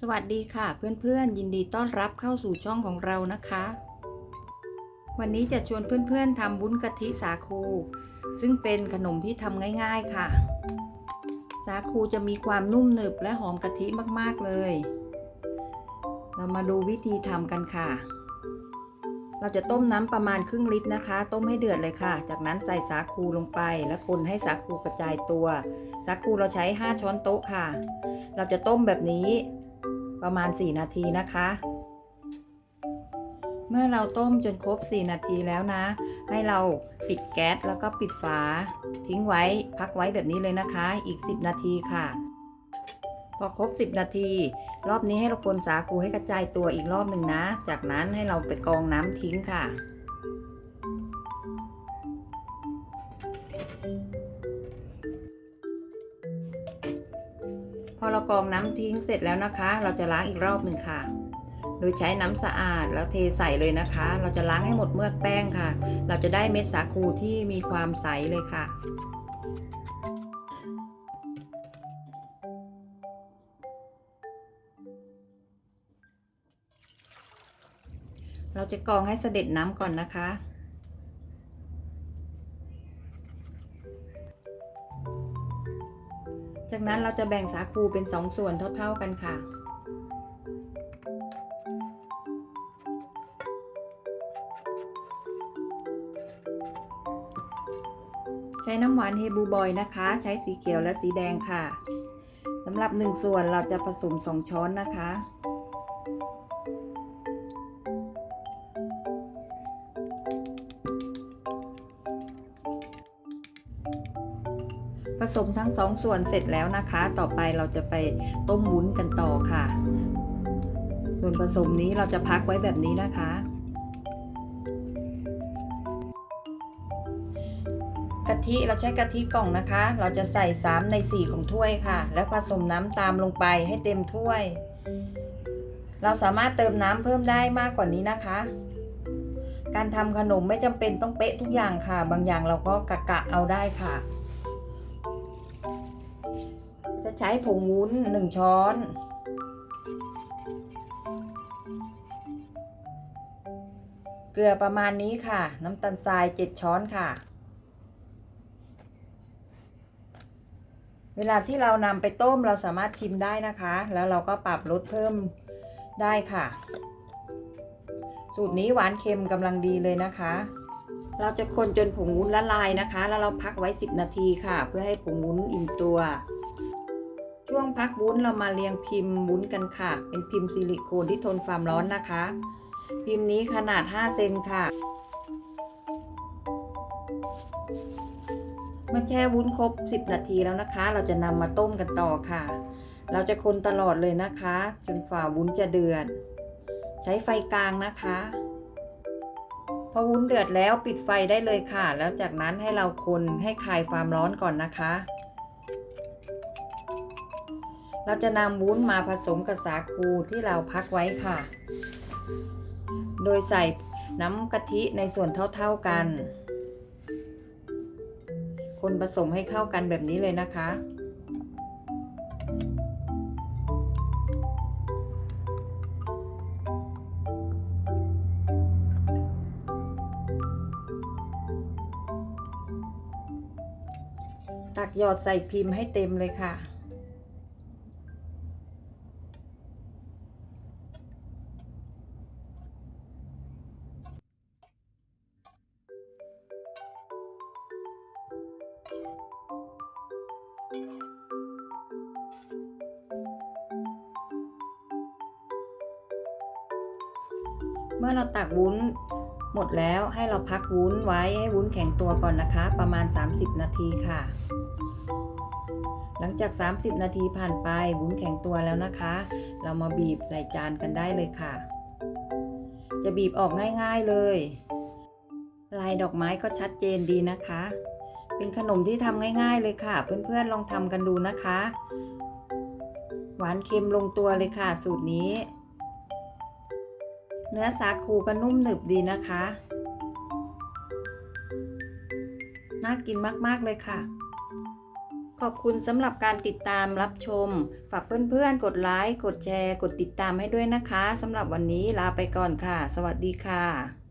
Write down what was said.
สวัสดีค่ะเพื่อนๆ ยินดีต้อนรับเข้าสู่ช่องของเรานะคะ วันนี้จะชวนเพื่อนๆทำวุ้นกะทิสาคู ซึ่งเป็นขนมที่ทำง่ายๆค่ะ สาคูจะมีความนุ่มหนึบและหอมกะทิมากๆเลย เรามาดูวิธีทำกันค่ะ เราจะต้มน้ำประมาณครึ่งลิตรนะคะ ต้มให้เดือดเลยค่ะ จากนั้นใส่สาคูลงไป และคนให้สาคูกระจายตัว สาคูเราใช้ 5 ช้อนโต๊ะค่ะ เราจะต้มแบบนี้ ประมาณ 4 นาทีนะคะ เมื่อเราต้มจนครบ 4 นาทีแล้วนะ ให้เราปิดแก๊สแล้วก็ปิดฝา ทิ้งไว้พักไว้แบบนี้เลยนะคะ อีก 10 นาทีค่ะ พอครบ 10 นาที รอบนี้ให้เราคนสาคูให้กระจายตัวอีกรอบหนึ่งนะ จากนั้นให้เราไปกรองน้ำทิ้งค่ะพ อเรากรองน้ำทิ้งเสร็จแล้วนะคะ เราจะล้างอีกรอบหนึ่งค่ะ โดยใช้น้ำสะอาดแล้วเทใส่เลยนะคะ เราจะล้างให้หมดเมือกแป้งค่ะ เราจะได้เม็ดสาคูที่มีความใสเลยค่ะเราจะกรองให้เสด็จน้ำก่อนนะคะ จากนั้นเราจะแบ่งสาคูเป็นสองส่วนเท่า ๆกันค่ะ ใช้น้ำหวานเฮบูบอยนะคะ ใช้สีเขียวและสีแดงค่ะสำหรับหนึ่งส่วนเราจะผสมสองช้อนนะคะ ผสมทั้งสองส่วนเสร็จแล้วนะคะ ต่อไปเราจะไปต้มวุ้นกันต่อค่ะ ส่วนผสมนี้เราจะพักไว้แบบนี้นะคะ กะทิเราใช้กะทิกล่องนะคะ เราจะใส่ 3 ใน 4 ของถ้วยค่ะ แล้วผสมน้ำตามลงไปให้เต็มถ้วย เราสามารถเติมน้ำเพิ่มได้มากกว่านี้นะคะการทำขนมไม่จำเป็นต้องเป๊ะทุกอย่างค่ะ บางอย่างเราก็กะกะเอาได้ค่ะจะ ใช้ผงวุ้นหนึ่งช้อน เกลือประมาณนี้ค่ะ น้ำตาลทรายเจ็ดช้อนค่ะ เวลาที่เรานำไปต้มเราสามารถชิมได้นะคะ แล้วเราก็ปรับรสเพิ่มได้ค่ะ สูตรนี้หวานเค็มกำลังดีเลยนะคะเราจะคนจนผงวุ้นละลายนะคะ แล้วเราพักไว้ 10 นาทีค่ะ เพื่อให้ผงวุ้นอิ่มตัว ช่วงพักวุ้นเรามาเรียงพิมพ์วุ้นกันค่ะ เป็นพิมพ์ซิลิโคนที่ทนความร้อนนะคะ พิมพ์นี้ขนาด 5 เซนค่ะเมื่อแช่วุ้นครบ 10 นาทีแล้วนะคะ เราจะนำมาต้มกันต่อค่ะ เราจะคนตลอดเลยนะคะ จนฝ่าวุ้นจะเดือด ใช้ไฟกลางนะคะพอวุ้นเดือดแล้วปิดไฟได้เลยค่ะ แล้วจากนั้นให้เราคนให้คลายความร้อนก่อนนะคะ เราจะนำวุ้นมาผสมกับสาคูที่เราพักไว้ค่ะ โดยใส่น้ำกะทิในส่วนเท่าๆกัน คนผสมให้เข้ากันแบบนี้เลยนะคะ ตักหยอดใส่พิมพ์ให้เต็มเลยค่ะ มื่อเราตักวุ้นหมดแล้วให้เราพักวุ้นไว้ให้วุ้นแข็งตัวก่อนนะคะ ประมาณ 30 นาทีค่ะ หลังจาก 30 นาทีผ่านไปวุ้นแข็งตัวแล้วนะคะ เรามาบีบใส่จานกันได้เลยค่ะ จะบีบออกง่ายๆเลย ลายดอกไม้ก็ชัดเจนดีนะคะ เป็นขนมที่ทำง่ายๆเลยค่ะ เพื่อนๆลองทำกันดูนะคะ หวานเค็มลงตัวเลยค่ะ สูตรนี้ เนื้อสาคูก็นุ่มหนึบดีนะคะ น่ากินมาก ๆ เลยค่ะ ขอบคุณสำหรับการติดตามรับชม ฝากเพื่อน ๆ กดไลค์ กดแชร์ กดติดตามให้ด้วยนะคะสำหรับวันนี้ลาไปก่อนค่ะ สวัสดีค่ะ